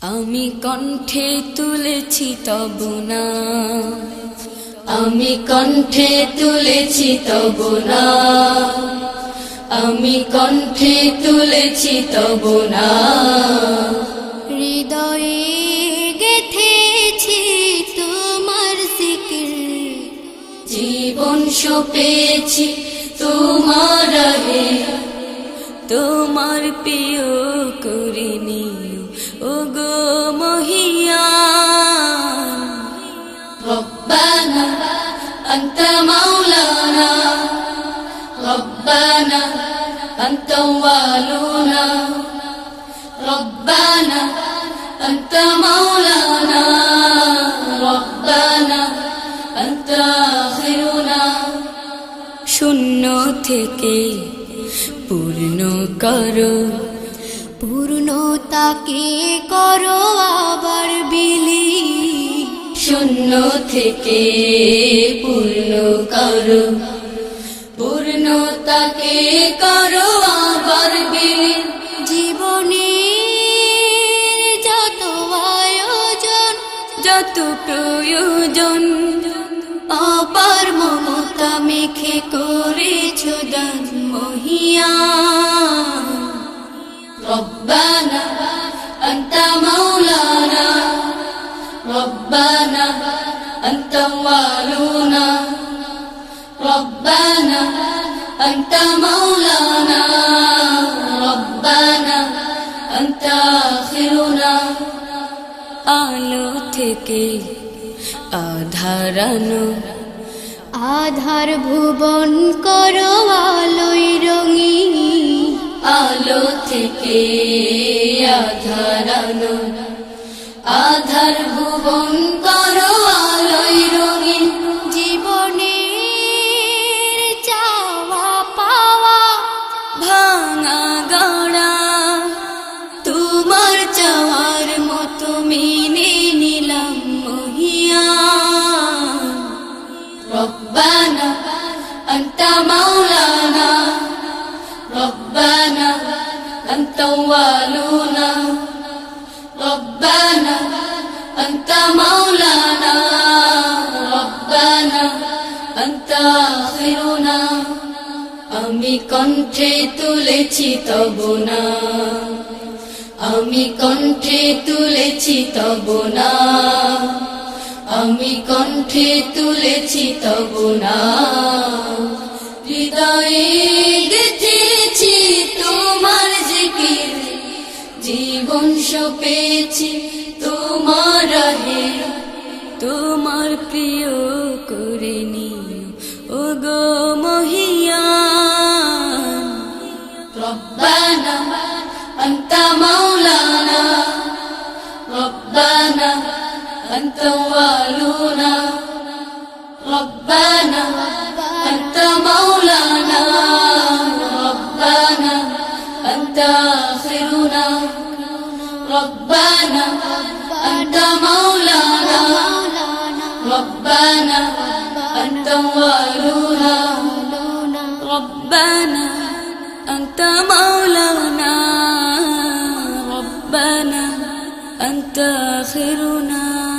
আমি কণ্ঠে তুলেছি তব না। আমি কণ্ঠে তুলেছি তব না। আমি কণ্ঠে তুলেছি তব না। হৃদয়ে গেথেছি তোমার জিকির জীবন সপেছি তোমার তোমার প্রিয় করে নিও ও গো মহিয়া ربنا أنت مولانا ربنا أنت والونا ربنا أنت مولانا ربنا أنت آخرنا শূন্য থেকে পূর্ণ করো পূর্ণতাকে করো আবার বিলি শূন্য থেকে পূর্ণ করো। পূর্ণতাকে করো আবার বিলীন। জীবনের যত আয়োজন যত প্রয়োজন অপার মমতা মেখে করেছ দান মহিয়া। ربنا أنت والونا ربنا أنت مولانا ربنا أنت آخرنا আলো থেকে আধারানো আধার ভুবন করো আলোয় রঙিন আলো থেকে আধারানো আধার أنت والونا ربنا أنت مولانا ربنا أنت آخرنا আমি কণ্ঠে তুলেছি তব না আমি কণ্ঠে তুলেছি তব না আমি কণ্ঠে তুলেছি তব না হৃদয়ে পেয়েছি তোমার হে তোমার প্রিয় করে নিও। ও গো মহিয়ান রব্বানা আন্তা মাওলানা, রব্বানা আন্তা ওয়ালুনা, রব্বানা আন্তা মাওলানা। ربنا أنت مولانا. ربنا أنت مولانا ربنا أنت مولانا. ربنا أنت آخرنا.